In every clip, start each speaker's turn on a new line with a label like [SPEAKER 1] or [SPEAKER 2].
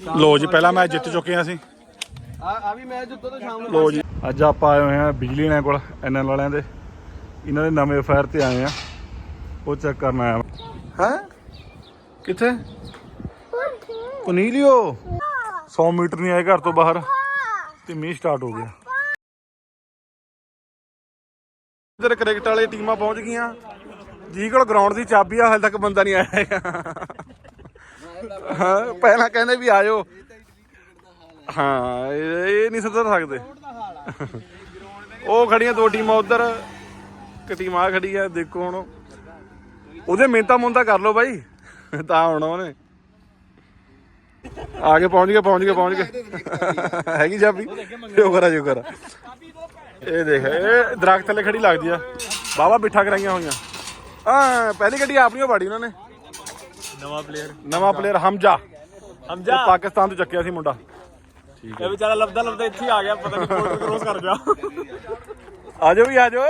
[SPEAKER 1] ਲੋ ਜੀ ਪਹਿਲਾ ਮੈਚ ਜਿੱਤ ਚੁੱਕੇ ਹਾਂ ਅਸੀਂ।
[SPEAKER 2] ਆ ਆ ਵੀ ਮੈਚ ਉੱਤੋਂ ਤੋਂ ਸ਼ਾਮ ਨੂੰ।
[SPEAKER 1] ਲੋ ਜੀ। ਅੱਜ ਆਪਾਂ ਆਏ ਹੋਏ ਹਾਂ ਬਿਜਲੀ ਨੇ ਕੋਲ ਐਨਐਲ ਵਾਲਿਆਂ ਦੇ। ਇਹਨਾਂ ਦੇ ਨਵੇਂ ਫਾਇਰ ਤੇ ਆਏ ਆ ਉਹ ਚੈੱਕ ਕਰਨ ਆਇਆ ਹੈ। ਕਿੱਥੇ? ਪਨੀਲੀਓ 100 ਮੀਟਰ ਨਹੀਂ ਆਏ ਘਰ ਤੋਂ ਬਾਹਰ। ਤੇ ਮੀਂਹ ਸਟਾਰਟ ਹੋ ਗਿਆ। ਇਧਰ ਕ੍ਰਿਕਟ ਵਾਲੇ ਟੀਮਾਂ ਪਹੁੰਚ ਗਈਆਂ। ਜੀ ਕੋਲ ਗਰਾਊਂਡ ਦੀ ਚਾਬੀ ਆ ਹਾਲੇ ਤੱਕ ਬੰਦਾ ਨਹੀਂ ਆਇਆ ਹੈਗਾ। ਹਾਂ, ਪਹਿਲਾਂ ਕਹਿੰਦੇ ਵੀ ਆਇਓ। ਹਾਂ, ਇਹ ਇਹ ਨਹੀਂ ਸੁਧਰ ਸਕਦੇ। ਉਹ ਖੜੀਆਂ ਦੋ ਟੀਮਾਂ ਉਧਰ, ਇੱਕ ਟੀਮ ਆ ਖੜੀ ਆ, ਦੇਖੋ ਹੁਣ। ਉਹਦੇ ਮਿਹਨਤਾਂ ਮੁੰਤਾ ਕਰ ਲਓ ਬਾਈ, ਤਾਂ ਹੁਣ ਉਹਨੇ। ਆ ਕੇ ਪਹੁੰਚ ਗਏ ਪਹੁੰਚ ਗਏ ਪਹੁੰਚ ਗਏ। ਹੈਗੀ ਚਾਬੀ? ਸ਼ੁਕਰ ਆ ਸ਼ੁਕਰ ਆ। ਇਹ ਦੇਖ, ਇਹ ਦਰਖਤ ਥੱਲੇ ਖੜੀ ਲੱਗਦੀ ਆ। ਬਾਵਾ ਬਿਠਾ ਕਰਾਈਆਂ ਹੋਈਆਂ। ਆ ਪਹਿਲੀ ਗੱਡੀ ਆਪਣੀ ਓ ਬਾੜੀ ਉਹਨਾਂ ਨੇ।
[SPEAKER 2] ਨਵਾਂ ਪਲੇਅਰ
[SPEAKER 1] ਨਵਾਂ ਪਲੇਅਰ ਹਮਜਾ।
[SPEAKER 2] ਹਮਜਾ।
[SPEAKER 1] ਉਹ ਪਾਕਿਸਤਾਨ ਤੋਂ ਚੱਕਿਆ ਸੀ ਮੁੰਡਾ।
[SPEAKER 2] ਇਹ ਵਿਚਾਰਾ ਲੱਭਦਾ ਲੱਭਦਾ ਇੱਥੇ ਹੀ ਆ ਗਿਆ ਪਤਾ ਨਹੀਂ ਬੋਰਡਰ ਕ੍ਰੋਸ ਕਰ ਗਿਆ।
[SPEAKER 1] ਆਜੋ ਵੀ ਆਜੋ।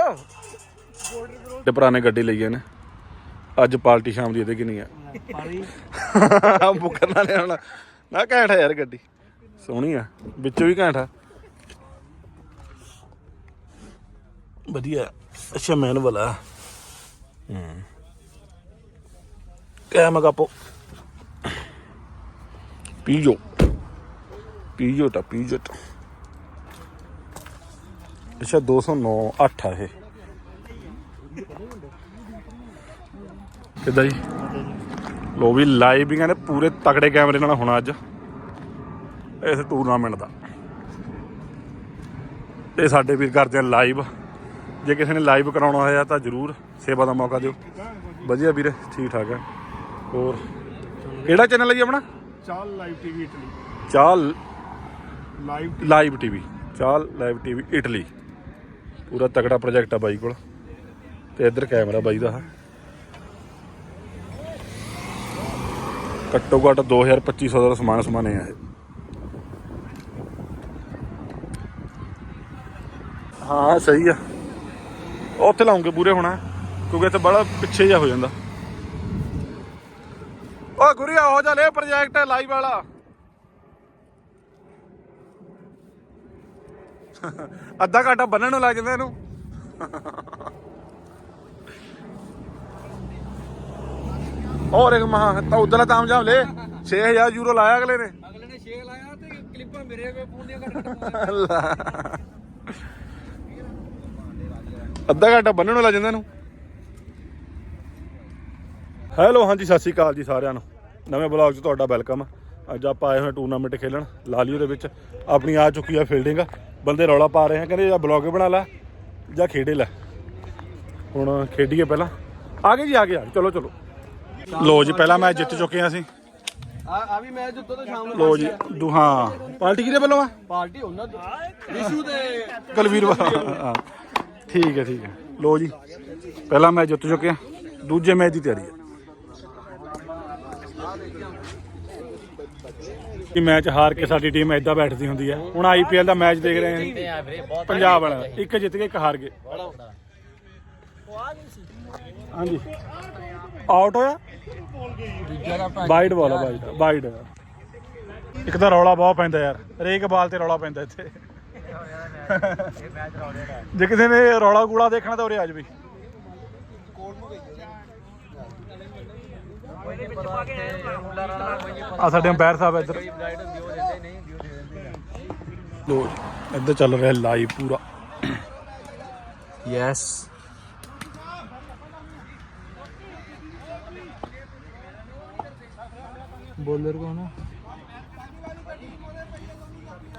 [SPEAKER 1] ਤੇ ਭਰਾ ਨੇ ਗੱਡੀ ਲਈ ਨੇ ਅੱਜ ਪਾਰਟੀ ਸ਼ਾਮ ਦੀ ਇਹਦੇ ਕਿੰਨੀ ਆ? ਬੁੱਕਰ ਨਾਲ ਲਿਆਉਣਾ ਨਾ ਘੈਂਟ ਆ ਯਾਰ ਗੱਡੀ। ਸੋਹਣੀ ਆ। ਵਿੱਚੋਂ ਵੀ ਘੈਂਟ ਆ। ਵਧੀਆ। ਅੱਛਾ ਮੈਨ ਵਾਲਾ। ਹੂੰ। ਕਿਆ ਮਗਾਪੋ ਪੀਜੋ। ਪੀਜੋ ਟਾ ਪੀਜੋ ਟਾ ਅੱਛਾ 209 8 ਆ ਇਹ। ਕਿੱਦਾਂ ਜੀ? ਲੋ ਵੀ ਲਾਈਵ ਵੀ ਕਹਿੰਦੇ ਪੂਰੇ ਤਕੜੇ ਕੈਮਰੇ ਨਾਲ ਹੋਣਾ ਅੱਜ। ਇਸ ਟੂਰਨਾਮੈਂਟ ਦਾ। ਇਹ ਸਾਡੇ ਵੀਰ ਕਰਦੇ ਆ ਲਾਈਵ ਜੇ ਕਿਸੇ ਨੇ ਲਾਈਵ ਕਰਾਉਣਾ ਹੋਇਆ ਤਾਂ ਜਰੂਰ ਸੇਵਾ ਦਾ ਮੌਕਾ ਦਿਓ। ਵਧੀਆ ਵੀਰ ਠੀਕ ਠਾਕ ਹੈ ਹੋਰ। ਕਿਹੜਾ ਚੈਨਲ ਹੈ ਜੀ ਆਪਣਾ?
[SPEAKER 3] ਚਾਲ ਲਾਈਵ ਟੀਵੀ ਇਟਲੀ।
[SPEAKER 1] ਚਾਲ
[SPEAKER 3] ਲਾਈਵ
[SPEAKER 1] ਲਾਈਵ ਟੀਵੀ। ਚਾਲ ਲਾਈਵ ਟੀਵੀ ਇਟਲੀ। ਪੂਰਾ ਤਕੜਾ ਪ੍ਰੋਜੈਕਟ ਆ ਬਾਈ ਕੋਲ। ਤੇ ਇੱਧਰ ਕੈਮਰਾ ਬਾਈ ਦਾ। ਆ। ਘੱਟੋ ਘੱਟ 2250 ਦਾ ਸਮਾਨ ਸਮਾਨੇ ਆ ਇਹ। ਹਾਂ ਸਹੀ ਆ। ਉੱਥੇ ਲਾਉਂਗੇ ਪੂਰੇ ਹੋਣਾ ਕਿਉਂਕਿ ਇੱਥੇ ਬੜਾ ਪਿੱਛੇ ਜਿਹਾ ਹੋ ਜਾਂਦਾ। ਓ ਗੁਰੀਆ ਹੋ ਜਾ ਲੈ ਪ੍ਰੋਜੈਕਟ ਲਾਈਵ ਵਾਲਾ। ਅੱਧਾ ਘੰਟਾ ਬੰਨਣ ਨੂੰ ਲੱਗ ਜਾਂਦਾ ਇਹਨੂੰ। ਹੋਰ ਇੱਕ ਮਹਾ ਤਾਂ ਉਧਰਲਾ ਤਾਮ ਜਾਮ ਲੈ 6000 ਯੂਰੋ ਲਾਇਆ ਅਗਲੇ ਨੇ।
[SPEAKER 2] ਅਗਲੇ ਨੇ ਛੇਕ ਲਾਇਆ ਤੇ ਕਲਿੱਪਾਂ ਮੇਰੇ ਕੋਲ ਫੋਨ ਦੀਆਂ ਕੱਟ
[SPEAKER 1] ਅੱਧਾ ਘੰਟਾ ਬੰਨਣ ਨੂੰ ਲੱਗ ਜਾਂਦਾ ਇਹਨੂੰ। ਹੈਲੋ ਹਾਂਜੀ ਸਤਿ ਸ਼੍ਰੀ ਅਕਾਲ ਜੀ ਸਾਰਿਆਂ ਨੂੰ। ਨਵੇਂ ਬਲੌਗ 'ਚ ਤੁਹਾਡਾ ਵੈਲਕਮ। ਅੱਜ ਆਪਾਂ ਆਏ ਹੋਏ ਟੂਰਨਾਮੈਂਟ ਖੇਲਣ ਲਾਲੀਓ ਦੇ ਵਿੱਚ। ਆਪਣੀ ਆ ਚੁੱਕੀ ਆ ਫੀਲਡਿੰਗ ਬੰਦੇ ਰੌਲਾ ਪਾ ਰਹੇ ਆ ਕਹਿੰਦੇ ਜਾਂ ਬਲੌਗ ਬਣਾ ਲੈ ਜਾਂ ਖੇਡੇ ਲੈ। ਹੁਣ ਖੇਡੀਏ ਪਹਿਲਾਂ। ਆ ਗਏ ਜੀ ਆ ਗਏ ਆ ਗਏ, ਚਲੋ ਚਲੋ। ਲੋ ਜੀ ਪਹਿਲਾ ਮੈਚ ਜਿੱਤ ਚੁੱਕੇ ਆ ਅਸੀਂ।
[SPEAKER 2] ਆ ਆ ਵੀ ਮੈਚ ਉੱਤੋਂ ਤੋਂ ਸ਼ਾਮ ਨੂੰ
[SPEAKER 1] ਲੋ ਜੀ ਦੂ ਹਾਂ। ਪਾਰਟੀ ਕਿਹਦੇ ਵੱਲੋਂ ਆ?
[SPEAKER 2] ਪਾਰਟੀ ਉਹਨਾਂ ਦੀ। ਵਿਸ਼ੂ ਦੇ
[SPEAKER 1] ਕਲਵੀਰ ਵਾ- ਹਾਂ। ਠੀਕ ਹੈ ਠੀਕ ਹੈ। ਲੋ ਜੀ ਪਹਿਲਾ ਮੈਚ ਜਿੱਤ ਚੁੱਕੇ ਆ। ਦੂਜੇ ਮੈਚ ਦੀ ਤਿਆਰੀ ਹੈ। ਇਹ ਮੈਚ ਹਾਰ ਕੇ ਸਾਡੀ ਟੀਮ ਐਦਾਂ ਬੈਠਦੀ ਹੁੰਦੀ ਹੈ ਹੁਣ ਆਈਪੀਐਲ ਦਾ ਮੈਚ ਦੇਖ ਰਹੇ ਹਾਂ। ਪੰਜਾਬ ਵਾਲਾ ਇੱਕ ਜਿੱਤ ਕੇ ਇੱਕ ਹਾਰ ਗਏ। ਹਾਂਜੀ। ਆਊਟ ਹੋਇਆ? ਵਾਈਡ ਬਾਲ ਆ ਵਾਈਡ ਵਾਈਡ ਇੱਕ ਤਾਂ ਰੌਲਾ ਬਹੁਤ ਪੈਂਦਾ ਯਾਰ। ਹਰੇਕ ਬਾਲ ਤੇ ਰੌਲਾ ਪੈਂਦਾ ਇੱਥੇ। ਜੇ ਕਿਸੇ ਨੇ ਰੌਲਾ ਗੂਲਾ ਦੇਖਣਾ ਤਾਂ ਉਰੇ ਆ ਜਾਵੇ ਆ ਸਾਡੇ ਅੰਪਾਇਰ ਸਾਹਿਬ ਇੱਧਰ। ਲੋ ਇੱਧਰ ਚੱਲ ਰਿਹਾ ਲਾਈਵ ਪੂਰਾ।
[SPEAKER 2] ਯੈਸ ਬੋਲਰ ਕੌਣ ਆ?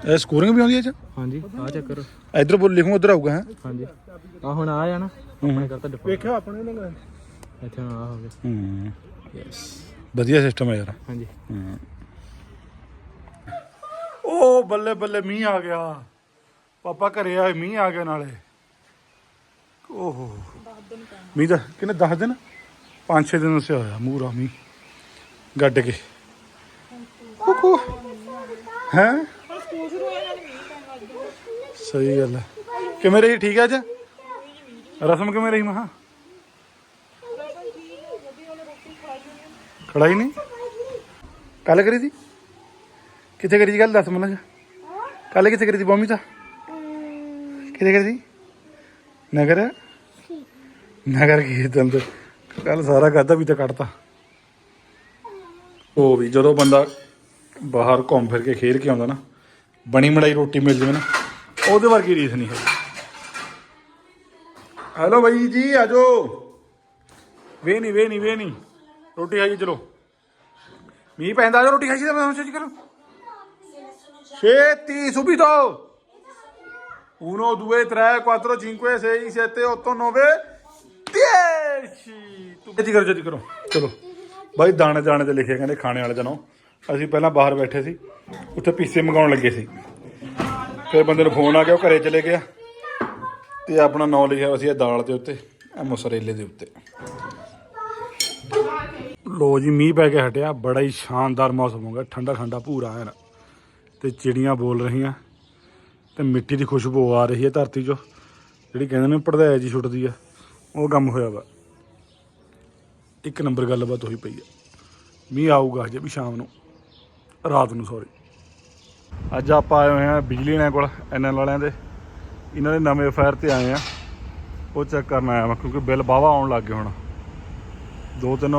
[SPEAKER 1] ਇਹ ਸਕੋਰਿੰਗ ਵੀ ਆਉਂਦੀ ਹੈ ਚ?
[SPEAKER 2] ਹਾਂਜੀ ਆ ਚੱਕਰ
[SPEAKER 1] ਇੱਧਰ ਬੋਲ ਲਿਖੂੰ ਉਧਰ ਆਊਗਾ ਹੈ?
[SPEAKER 2] ਹਾਂਜੀ। ਆ ਹੁਣ ਆ ਜਾਣਾ ਆਪਣੇ ਕਰਤਾ ਡਿਫਾਲਟ
[SPEAKER 3] ਵੇਖਿਆ ਆਪਣੇ ਨੇ
[SPEAKER 2] ਇੱਥੇ ਆ ਹੋ ਗਿਆ।
[SPEAKER 1] ਹੂੰ।
[SPEAKER 2] ਯੈਸ
[SPEAKER 1] ਵਧੀਆ ਸਿਸਟਮ ਹੈ ਯਾਰ।
[SPEAKER 2] ਹਾਂਜੀ।
[SPEAKER 1] ਉਹ ਬੱਲੇ ਬੱਲੇ ਮੀਂਹ ਆ ਗਿਆ। ਪਾਪਾ ਘਰੇ ਆਏ ਮੀਂਹ ਆ ਗਿਆ ਨਾਲੇ। ਓਹੋ। ਮੀਂਹ ਦਾ ਕਿੰਨੇ 10 ਦਿਨ? 5-6 ਦਿਨ ਸੇ ਹੋਇਆ ਮੂਰਾ ਮੀਂਹ। ਗੱਡ ਕੇ। ਹੈ? ਸਹੀ ਗੱਲ ਹੈ। ਕਿਵੇਂ ਰਹੀ? ਠੀਕ ਹੈ ਅੱਜ? ਰਸਮ ਕਿਵੇਂ ਰਹੀ ਮਹਾ? ਖੜਾਈ ਨਹੀਂ? ਕੱਲ ਕਰੀ ਸੀ ਕਿੱਥੇ ਕਰੀ ਸੀ ਗੱਲ? ਦੱਸ ਮੈਨੂੰ ਕੱਲ ਕਿੱਥੇ ਕਰੀ ਸੀ ਬੋਮੀ ਤਾਂ? ਕਿੱਥੇ ਕਰੀ ਸੀ ਨਗਰ? ਨਗਰ ਕੀਰਤਨ ਤੇ? ਕੱਲ ਸਾਰਾ ਖਾਦਾ ਵੀ ਤਾਂ ਕੱਢਤਾ ਉਹ ਵੀ ਜਦੋਂ ਬੰਦਾ ਬਾਹਰ ਘੁੰਮ ਫਿਰ ਕੇ ਖੇਡ ਕੇ ਆਉਂਦਾ ਨਾ, ਬਣੀ ਮੜਾਈ ਰੋਟੀ ਮਿਲ ਜਾਵੇ ਨਾ, ਉਹਦੇ ਵਰਗੀ ਰੀਸ ਨਹੀਂ ਹੈ ਹੈਲੋ ਬਾਈ ਜੀ ਆਜੋ ਵੇ ਨਹੀਂ ਵੇ ਨਹੀਂ ਵੇ ਨਹੀਂ। ਰੋਟੀ ਖਾਈਏ ਚਲੋ। ਮੀਂਹ ਪੈਂਦਾ ਆਜੋ ਰੋਟੀ ਖਾਈਏ ਤਾਂ ਮੈਂ ਹੁਣ ਕਰੋ? ਛੇਤੀ ਸੁਬੀਤੋ uno, due, tre, quattro, cinque, sei, sette, otto, nove, dieci ਜਲਦੀ ਕਰੋ ਜਲਦੀ ਕਰੋ। ਚਲੋ। ਬਾਈ ਦਾਣੇ ਦਾਣੇ ਤੇ ਲਿਖਿਆ ਕਹਿੰਦੇ ਖਾਣੇ ਵਾਲੇ ਜਨੋ ਅਸੀਂ ਪਹਿਲਾਂ ਬਾਹਰ ਬੈਠੇ ਸੀ ਉੱਥੇ ਪੀਸੇ ਮੰਗਾਉਣ ਲੱਗੇ ਸੀ। ਫਿਰ ਬੰਦੇ ਨੂੰ ਫੋਨ ਆ ਗਿਆ ਉਹ ਘਰੇ ਚਲੇ ਗਿਆ। ਤੇ ਆਪਣਾ ਨਾਂ ਲਿਖਿਆ ਹੋਇਆ ਸੀ ਇਹ ਦਾਲ ਦੇ ਉੱਤੇ ਇਹ ਮੋਸਰੇਲੇ ਦੇ ਉੱਤੇ। ਲੋ ਜੀ, ਮੀਂਹ ਪੈ ਕੇ ਹਟਿਆ, ਬੜਾ ਹੀ ਸ਼ਾਨਦਾਰ ਮੌਸਮ ਹੋ ਗਿਆ ਠੰਡਾ ਠੰਡਾ ਪੂਰਾ ਹੈ ਤੇ ਚਿੜੀਆਂ ਬੋਲ ਰਹੀਆਂ, ਤੇ ਮਿੱਟੀ ਦੀ ਖੁਸ਼ਬੂ ਆ ਰਹੀ ਹੈ ਧਰਤੀ 'ਚੋਂ। ਜਿਹੜੀ ਕਹਿੰਦੇ ਨੇ ਪੜਦਾਇਆ ਜੀ ਛੁੱਟਦੀ ਆ, ਉਹ ਕੰਮ ਹੋਇਆ ਵਾ। ਇੱਕ ਨੰਬਰ ਗੱਲਬਾਤ ਹੋਈ ਪਈ ਆ। ਮੀਂਹ ਆਊਗਾ ਹਜੇ ਵੀ ਸ਼ਾਮ ਨੂੰ, ਰਾਤ ਨੂੰ ਸੌਰੀ ਅੱਜ ਆਪਾਂ ਆਏ ਹੋਏ ਆ ਬਿਜਲੀ ਵਾਲਿਆਂ ਕੋਲ ਐਨਐਲ ਵਾਲਿਆਂ ਦੇ। ਇਹਨਾਂ ਦੇ ਨਵੇਂ ਫਾਇਰ ਤੇ ਆਏ ਆ। ਉਹ ਚੈੱਕ ਕਰਨ ਆਇਆ ਮੈਂ ਕਿਉਂਕਿ ਬਿੱਲ ਬਾਵਾ ਆਉਣ ਲੱਗ ਗਏ ਹੁਣ। ਦੋ ਤਿੰਨ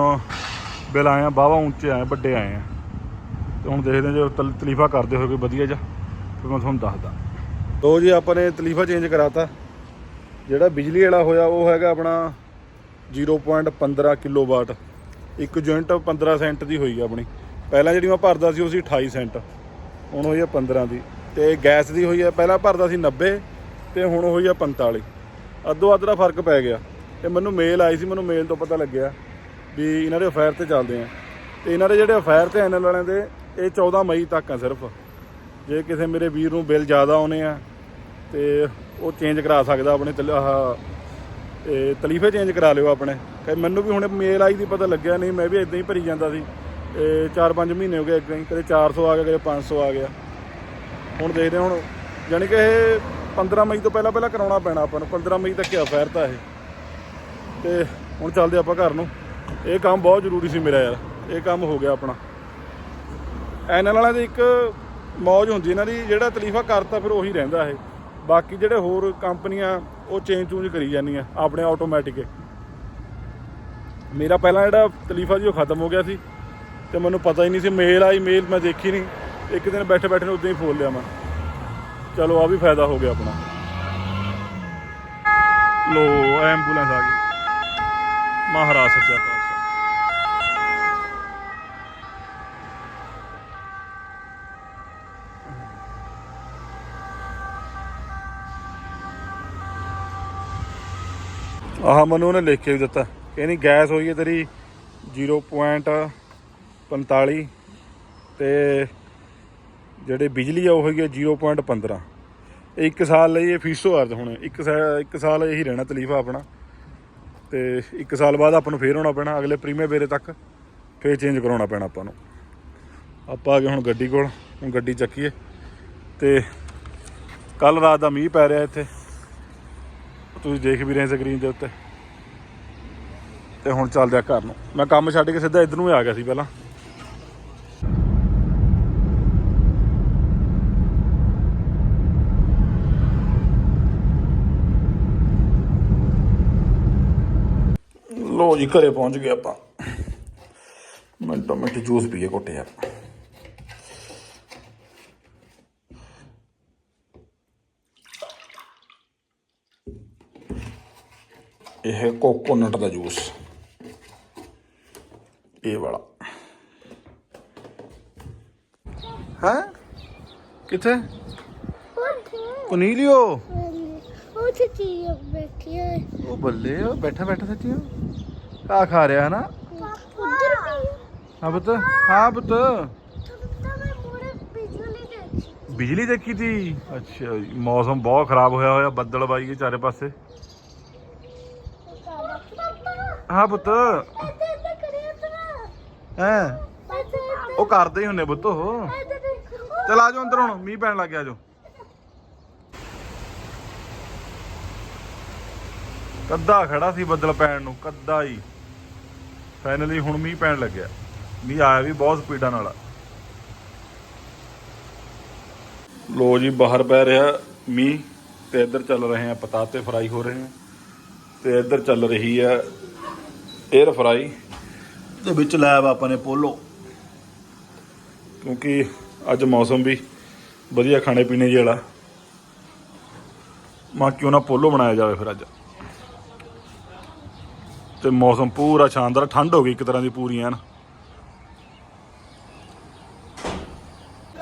[SPEAKER 1] ਬਿੱਲ ਆਏ ਆ ਬਾਵਾ ਉੱਚੇ ਆਏ, ਵੱਡੇ ਆਏ ਆ। ਤੇ ਹੁਣ ਦੇਖਦੇ ਹਾਂ ਜੇ ਤਲੀਫਾ ਕਰਦੇ ਹੋਏ ਕੋਈ ਵਧੀਆ ਜਿਹਾ, ਫਿਰ ਮੈਂ ਤੁਹਾਨੂੰ ਦੱਸਦਾ। ਲੋ ਜੀ, ਆਪਾਂ ਨੇ ਤਲੀਫਾ ਚੇਂਜ ਕਰਾਤਾ। ਜਿਹੜਾ ਬਿਜਲੀ ਵਾਲਾ ਹੋਇਆ, ਉਹ ਹੈਗਾ ਆਪਣਾ 0.15 ਕਿਲੋਵਾਟ। ਇੱਕ ਯੂਨਿਟ 15 ਸੈਂਟ ਦੀ ਹੋਈ ਆਪਣੀ। ਪਹਿਲਾਂ ਜਿਹੜੀ ਮੈਂ ਭਰਦਾ ਸੀ, ਉਹ ਸੀ 28 ਸੈਂਟ ਹੁਣ ਹੋਈ ਆ 15 ਦੀ। ਤੇ ਗੈਸ ਦੀ ਹੋਈ ਆ, ਪਹਿਲਾਂ ਭਰਦਾ ਸੀ 90 ਤੇ ਹੁਣ ਹੋਈ ਆ 45 ਅੱਧੋ ਅੱਧ ਦਾ ਫ਼ਰਕ ਪੈ ਗਿਆ। ਤੇ ਮੈਨੂੰ ਮੇਲ ਆਈ ਸੀ, ਮੈਨੂੰ ਮੇਲ ਤੋਂ ਪਤਾ ਲੱਗਿਆ ਵੀ ਇਹਨਾਂ ਦੇ ਅਫਾਇਰ ਤੇ ਚੱਲਦੇ ਆ। ਤੇ ਇਹਨਾਂ ਦੇ ਜਿਹੜੇ ਅਫਾਇਰ ਤੇ ਐਨਐਲ ਵਾਲਿਆਂ ਦੇ, ਇਹ 14 ਮਈ ਤੱਕ ਆ ਸਿਰਫ। ਜੇ ਕਿਸੇ ਮੇਰੇ ਵੀਰ ਨੂੰ ਬਿੱਲ ਜ਼ਿਆਦਾ ਆਉਣੇ ਆ, ਤੇ ਉਹ ਚੇਂਜ ਕਰਾ ਸਕਦਾ ਆਪਣੇ ਤਲ- ਆਹ, ਇਹ ਤਲੀਫੇ ਚੇਂਜ ਕਰਾ ਲਿਓ ਆਪਣੇ। ਕਿ ਮੈਨੂੰ ਵੀ ਹੁਣ ਮੇਲ ਆਈ ਦੀ ਪਤਾ ਲੱਗਿਆ ਨਹੀਂ, ਮੈਂ ਵੀ ਇਦਾਂ ਹੀ ਭਰੀ ਜਾਂਦਾ ਸੀ। ਇਹ 4-5 ਮਹੀਨੇ ਹੋ ਗਏ ਇਦਾਂ ਹੀ, ਕਦੇ 400 ਆ ਗਿਆ, ਕਦੇ 500 ਆ ਗਿਆ। ਹੁਣ ਦੇਖਦੇ ਹੁਣ ਯਾਨੀ ਕਿ ਇਹ 15 ਮਈ ਤੋਂ ਪਹਿਲਾਂ ਪਹਿਲਾਂ ਕਰਾਉਣਾ ਪੈਣਾ ਆਪਾਂ ਨੂੰ 15 ਮਈ ਤੱਕ ਆ ਫੈਰ ਤਾਂ ਇਹ। ਤੇ ਹੁਣ ਚੱਲਦੇ ਆਪਾਂ ਘਰ ਨੂੰ। ਇਹ ਕੰਮ ਬਹੁਤ ਜ਼ਰੂਰੀ ਸੀ ਮੇਰਾ ਯਾਰ। ਇਹ ਕੰਮ ਹੋ ਗਿਆ ਆਪਣਾ। ਐਨਐਲ ਵਾਲਿਆਂ ਦੀ ਇੱਕ ਮੌਜ ਹੁੰਦੀ, ਇਹਨਾਂ ਦੀ ਜਿਹੜਾ ਤਲੀਫਾ ਕਰਤਾ ਫਿਰ ਉਹੀ ਰਹਿੰਦਾ ਇਹ। ਬਾਕੀ ਜਿਹੜੇ ਹੋਰ ਕੰਪਨੀਆਂ, ਉਹ ਚੇਂਜ ਚੂੰਜ ਕਰੀ ਜਾਂਦੀਆਂ, ਆਪਣੇ ਆਟੋਮੈਟਿਕ ਮੇਰਾ ਪਹਿਲਾਂ ਜਿਹੜਾ ਤਲੀਫਾ ਸੀ, ਉਹ ਖਤਮ ਹੋ ਗਿਆ ਸੀ। ਤੇ ਮੈਨੂੰ ਪਤਾ ਹੀ ਨਹੀਂ ਸੀ ਮੇਲ ਆਈ ਮੇਲ ਮੈਂ ਦੇਖੀ ਨਹੀਂ। ਇੱਕ ਦਿਨ ਬੈਠੇ ਬੈਠੇ ਨੂੰ ਉਦਾਂ ਹੀ ਫੋਲ ਲਿਆ ਮੈਂ। ਚਲੋ ਆ ਵੀ ਫਾਇਦਾ ਹੋ ਗਿਆ ਆਪਣਾ। ਲੋ ਐਂਬੂਲੈਂਸ ਆ ਗਈ। ਮਹਾਰਾਜ ਸੱਚਾ। ਆਹ ਮੈਨੂੰ ਉਹਨੇ ਲਿਖ ਕੇ ਵੀ ਦਿੱਤਾ। ਕਹਿੰਦੀ ਗੈਸ ਹੋਈ ਹੈ ਤੇਰੀ 0.45 ਤੇ ਜਿਹੜੇ ਬਿਜਲੀ ਆ ਉਹ ਹੋਈ ਹੈ 0.15 ਇਹ ਇੱਕ ਸਾਲ ਲਈ ਇਹ ਫੀਸੋ ਅਰਜ਼ ਹੁਣ। ਇੱਕ ਸਾ- ਇੱਕ ਸਾਲ ਇਹੀ ਰਹਿਣਾ ਤਲੀਫਾ ਆਪਣਾ। ਤੇ ਇੱਕ ਸਾਲ ਬਾਅਦ ਆਪਾਂ ਨੂੰ ਫੇਰ ਹੋਣਾ ਪੈਣਾ, ਅਗਲੇ ਪ੍ਰੀਮੀਅਰ ਵੇਰੇ ਤੱਕ ਫੇਰ ਚੇਂਜ ਕਰਾਉਣਾ ਪੈਣਾ ਆਪਾਂ ਨੂੰ। ਆਪਾਂ ਆ ਗਏ ਹੁਣ ਗੱਡੀ ਕੋਲ, ਹੁਣ ਗੱਡੀ ਚੱਕੀਏ। ਤੇ ਕੱਲ ਰਾਤ ਦਾ ਮੀਂਹ ਪੈ ਰਿਹਾ ਇੱਥੇ। ਤੁਸੀਂ ਦੇਖ ਵੀ ਰਹੇ ਸਕਰੀਨ ਦੇ ਉੱਤੇ। ਤੇ ਹੁਣ ਚੱਲਦੇ ਆ ਘਰ ਨੂੰ। ਮੈਂ ਕੰਮ ਛੱਡ ਕੇ ਸਿੱਧਾ ਇੱਧਰ ਨੂੰ ਆ ਗਿਆ ਸੀ ਪਹਿਲਾਂ। ਲੋ ਜੀ, ਘਰੇ ਪਹੁੰਚ ਗਏ ਆਪਾਂ। ਮਿੰਟੋ ਮਿੰਟ ਜੂਸ ਪੀਏ ਘੁੱਟੇ ਆਪਾਂ ਇਹ ਹੈ ਕੋਕੋਨਟ ਦਾ ਜੂਸ। ਇਹ ਵਾਲਾ। ਹੈ? ਕਿੱਥੇ? ਪਨੀਲੀਓ
[SPEAKER 4] ਉਹ ਚੀਜ਼ ਬੈਠੀ ਹੈ
[SPEAKER 1] ਉਹ ਬੱਲੇ ਉਹ ਬੈਠਾ ਬੈਠਾ ਸੱਚੀ ਕਾ ਖਾ ਰਿਹਾ ਹੈ ਨਾ
[SPEAKER 4] ਉਧਰ ਵੀ
[SPEAKER 1] ਹਾਂ ਪੁੱਤ ਹਾਂ ਪੁੱਤ।
[SPEAKER 4] ਤਾਂ ਮੈਂ ਪੂਰੇ ਬਿਜਲੀ ਦੇਖੀ।
[SPEAKER 1] ਬਿਜਲੀ ਦੇਖੀ ਤੀ? ਅੱਛਾ ਮੌਸਮ ਬਹੁਤ ਖਰਾਬ ਹੋਇਆ ਹੋਇਆ ਬੱਦਲ ਬਾਈ ਚਾਰੇ ਪਾਸੇ
[SPEAKER 4] ਪਾਪਾ
[SPEAKER 1] ਹਾਂ ਪੁੱਤ। ਹੈ? ਉਹ ਕਰਦੇ ਹੀ ਹੁੰਨੇ ਪੁੱਤ ਉਹ। ਚਲ ਆ ਜਾਓ ਅੰਦਰ ਹੁਣ ਮੀਂਹ ਪੈਣ ਲੱਗ ਗਿਆ ਜੋ ਕੱਦਾ ਖੜਾ ਸੀ ਬੱਦਲ ਪੈਣ ਨੂੰ ਕੱਦਾ ਹੀ। ਫਾਈਨਲੀ ਹੁਣ ਮੀਂਹ ਪੈਣ ਲੱਗਿਆ। ਮੀਂਹ ਆਇਆ ਵੀ ਬਹੁਤ ਸਪੀਡਾਂ ਨਾਲ। ਲੋ ਜੀ ਬਾਹਰ ਪੈ ਰਿਹਾ ਮੀਂਹ ਤੇ ਇੱਧਰ ਚੱਲ ਰਹੇ ਆ ਪਤਾਤੇ ਫਰਾਈ ਹੋ ਰਹੇ ਆ। ਤੇ ਇੱਧਰ ਚੱਲ ਰਹੀ ਆ 에ਅਰ ਫਰਾਈ ਦੇ ਵਿੱਚ ਲੈਬ ਆਪਾਂ ਨੇ ਪੋਲੋ। ਕਿਉਂਕਿ ਅੱਜ ਮੌਸਮ ਵੀ ਵਧੀਆ ਖਾਣੇ ਪੀਣੇ ਜਿਹੜਾ ਮਾ ਕਿਉਂ ਨਾ ਪੋਲੋ ਬਣਾਇਆ ਜਾਵੇ ਫਿਰ ਅੱਜ। ਤੇ ਮੌਸਮ ਪੂਰਾ ਸ਼ਾਨਦਾਰ ਠੰਡ ਹੋ ਗਈ ਇੱਕ ਤਰ੍ਹਾਂ ਦੀ ਪੂਰੀ ਐਨ।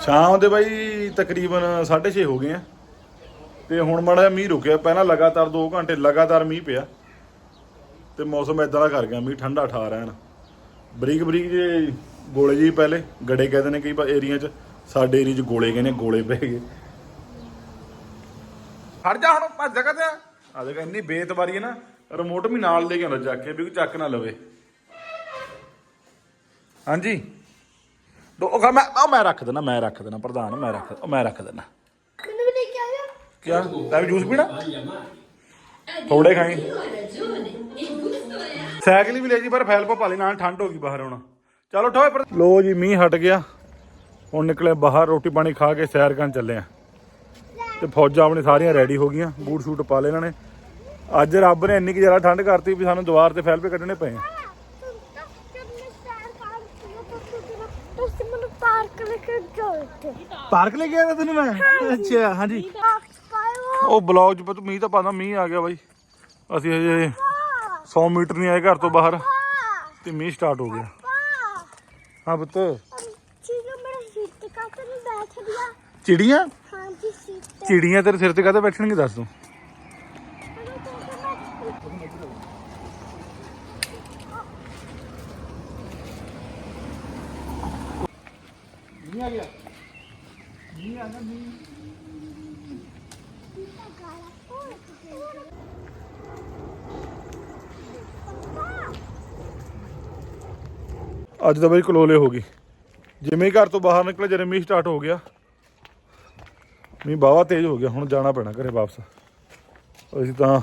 [SPEAKER 1] ਸ਼ਾਮ ਦੇ ਬਾਈ ਤਕਰੀਬਨ 6:30 ਹੋ ਗਏ ਆ ਤੇ ਹੁਣ ਮਾੜਾ ਮੀਂਹ ਰੁਕਿਆ ਪਹਿਲਾਂ ਲਗਾਤਾਰ 2 ਘੰਟੇ ਲਗਾਤਾਰ ਮੀਂਹ ਪਿਆ। ਤੇ ਮੌਸਮ ਇਦਾਂ ਦਾ ਕਰ ਗਿਆ ਮੀਂਹ ਠੰਡਾ ਠਾ ਰਿਹਾ ਨਾ ਬਰੀਕ ਬਰੀਕ ਜੇ ਗੋਲੇ ਜੀ ਪਹਿਲੇ ਗੜੇ ਕਹਿੰਦੇ ਨੇ ਕਈ ਏਰੀਆ 'ਚ ਸਾਡੇ ਏਰੀਆ 'ਚ ਗੋਲੇ ਕਹਿੰਦੇ ਗੋਲੇ ਪੈ ਗਏ। ਹਟ ਜਾ ਹੁਣ ਭੱਜ ਜਗਾ ਤੇ ਆ ਦੇਖ ਇੰਨੀ ਬੇਤਵਾਰੀ ਹੈ ਨਾ ਰਿਮੋਟ ਵੀ ਨਾਲ ਲੈ ਕੇ ਆਉਂਦਾ ਚੱਕ ਕੇ ਵੀ ਕੋਈ ਚੱਕ ਨਾ ਲਵੇ। ਹਾਂਜੀ। ਦੋ ਉਹ ਮੈਂ ਉਹ ਮੈਂ ਰੱਖ ਦੇਣਾ ਮੈਂ ਰੱਖ ਦੇਣਾ ਪ੍ਰਧਾਨ ਮੈਂ ਰੱਖ ਉਹ ਮੈਂ ਰੱਖ ਦੇਣਾ
[SPEAKER 4] ਮੈਨੂੰ ਵੀ ਲੈ ਕੇ ਆਇਆ
[SPEAKER 1] ਕਿਆ? ਤੈਂ ਵੀ ਜੂਸ ਪੀਣਾ? ਥੋੜੇ ਖਾਈ। ਸਾਈਕਲ ਵੀ ਲੈ ਜੀ ਪਰ ਫੈਲ ਪਾ ਲਈ ਨਾਲ ਠੰਡ ਹੋ ਗਈ ਬਾਹਰ ਹੁਣ। ਚਲੋ ਠੋਏ ਪਰ ਲੋ ਜੀ ਮੀਂਹ ਹਟ ਗਿਆ। ਹੁਣ ਨਿਕਲੇ ਬਾਹਰ ਰੋਟੀ ਪਾਣੀ ਖਾ ਕੇ ਸੈਰ ਕਰਨ ਚੱਲੇ ਆ। ਤੇ ਫੌਜਾਂ ਆਪਣੀ ਸਾਰੀਆਂ ਰੈਡੀ ਹੋ ਗਈਆਂ ਬੂਟ ਸ਼ੂਟ ਪਾ ਲਏ ਇਹਨਾਂ ਨੇ। ਅੱਜ ਰੱਬ ਨੇ ਇੰਨੀ ਕਿ ਜ਼ਿਆਦਾ ਠੰਡ ਕਰਤੀ ਵੀ ਸਾਨੂੰ ਦੁਆਰ ਤੇ ਫੈਲ ਪੇ ਕੱਢਣੇ ਪਏ ਆ।
[SPEAKER 4] ਪਾਰਕ ਲੈ
[SPEAKER 1] ਆਇਆ ਤੈਨੂੰ ਮੈਂ? ਅੱਛਾ ਹਾਂਜੀ। ਉਹ ਬਲੌਗ ਚ ਮੀਂਹ ਤਾਂ ਪਾਦਾ ਮੀਂਹ ਆ ਗਿਆ ਬਾਈ। ਅਸੀਂ ਹਜੇ 100 ਮੀਟਰ ਨਹੀਂ ਆਏ ਘਰ ਤੋਂ ਬਾਹਰ। ਤੇ ਮੀਂਹ ਸਟਾਰਟ ਹੋ ਗਿਆ। ਹਾਂ ਪੁੱਤ।
[SPEAKER 4] ਮੇਰਾ ਨਹੀਂ ਬੈਠ ਗਿਆ
[SPEAKER 1] ਚਿੜੀਆਂ?
[SPEAKER 4] ਹਾਂ ਜੀ ਸੀਟ
[SPEAKER 1] ਚਿੜੀਆਂ ਤੇਰੇ ਸਿਰ ਤੇ ਕਾਹਤੇ ਬੈਠਣਗੇ ਦੱਸ ਤੂੰ। ਮੀਂਹ ਆ ਗਿਆ। ਮੀਂਹ ਆ ਗਿਆ ਅੱਜ ਤਾਂ ਬਈ ਕਲੋਲੇ ਹੋ ਗਈ। ਜਿਵੇਂ ਹੀ ਘਰ ਤੋਂ ਬਾਹਰ ਨਿਕਲੇ, ਜਦ ਮੀਂਹ ਸਟਾਰਟ ਹੋ ਗਿਆ, ਮੀਂਹ ਬਾਵਾ ਤੇਜ਼ ਹੋ ਗਿਆ, ਹੁਣ ਜਾਣਾ ਪੈਣਾ ਘਰੇ ਵਾਪਸ। ਅਸੀਂ ਤਾਂ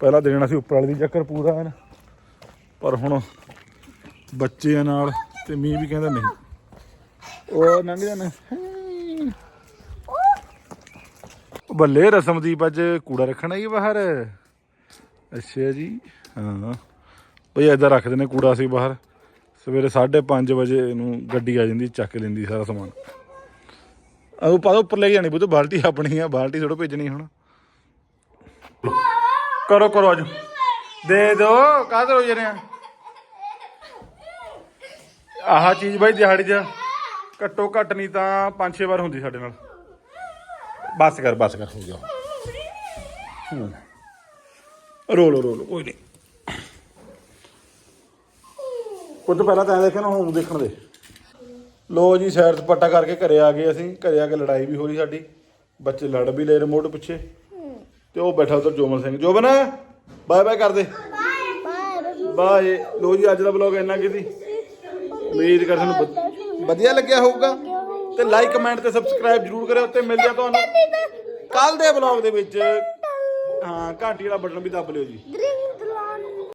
[SPEAKER 1] ਪਹਿਲਾਂ ਦੇਣਾ ਸੀ ਉੱਪਰ ਵਾਲੇ ਦੀ ਚੱਕਰ ਪੂਰਾ ਹੈ ਪਰ ਹੁਣ ਬੱਚਿਆਂ ਨਾਲ ਤੇ ਮੀਂਹ ਵੀ ਕਹਿੰਦਾ ਨਹੀਂ। ਉਹ ਲੰਘ ਜਾਣਾ। ਬੱਲੇ ਰਸਮਦੀਪ ਅੱਜ ਕੂੜਾ ਰੱਖਣਾ ਹੀ ਬਾਹਰ। ਅੱਛਾ ਜੀ, ਹਾਂ। ਬਈ ਏਦਾਂ ਰੱਖਦੇ ਨੇ ਕੂੜਾ ਸੀ ਬਾਹਰ। ਸਵੇਰੇ 5:30 ਵਜੇ ਨੂੰ ਗੱਡੀ ਆ ਜਾਂਦੀ, ਚੱਕ ਲੈਂਦੀ ਸਾਰਾ ਸਮਾਨ। ਆ ਉਹ ਪਾ ਉੱਪਰ ਲੈ ਕੇ ਜਾਣੀ ਬੁੱਧ, ਬਾਲਟੀ ਆਪਣੀ ਆ, ਬਾਲਟੀ ਥੋੜੋ ਭੇਜਣੀ ਹੁਣ। ਕਰੋ ਕਰੋ ਅੱਜ ਦੇ ਦੋ ਕਾਹਦੇ ਰੋ ਜਨੇ ਆਹ ਚੀਜ਼ ਬਾਈ ਦਿਹਾੜੀ 'ਚ ਘੱਟੋ ਘੱਟ ਨਹੀਂ ਤਾਂ 5-6 ਵਾਰ ਹੁੰਦੀ ਸਾਡੇ ਨਾਲ। ਬਸ ਕਰ ਬਸ ਕਰ, ਹੋ ਗਿਆ। ਰੋਲੋ ਰੋਲੋ, ਕੋਈ ਨਹੀਂ। ਕੁਝ ਪਹਿਲਾਂ ਤਾਂ ਐਂ ਦੇਖਿਆ ਨਾ, ਹੁਣ ਦੇਖਣ ਦੇ। ਲੋ ਜੀ, ਸੈਰ ਸਪਾਟਾ ਕਰਕੇ ਘਰੇ ਆ ਗਏ ਅਸੀਂ। ਘਰੇ ਆ ਕੇ ਲੜਾਈ ਵੀ ਹੋ ਰਹੀ ਸਾਡੀ। ਬੱਚੇ ਲੜ ਵੀ ਲਏ ਰਿਮੋਟ ਪਿੱਛੇ। ਤੇ ਉਹ ਬੈਠਾ ਉਧਰ ਜੋਬਨ ਸਿੰਘ। ਜੋਬਨ ਬਾਏ ਬਾਏ ਕਰ ਦੇ ਬਾਏ ਲੋ ਜੀ, ਅੱਜ ਦਾ ਵਲੌਗ ਇੰਨਾ ਕੀਤੀ ਉਮੀਦ ਕਰ ਤੁਹਾਨੂੰ ਵਧੀਆ ਲੱਗਿਆ ਹੋਊਗਾ। ਤੇ ਲਾਈਕ ਕਮੈਂਟ ਤੇ ਸਬਸਕ੍ਰਾਈਬ ਜਰੂਰ ਕਰਿਓ। ਤੇ ਮਿਲਦੇ ਆ ਤੁਹਾਨੂੰ ਕੱਲ ਦੇ ਵਲੌਗ ਦੇ ਵਿੱਚ। ਹਾਂ, ਘੰਟੀ ਵਾਲਾ ਬਟਨ ਵੀ ਦੱਬ ਲਿਓ ਜੀ।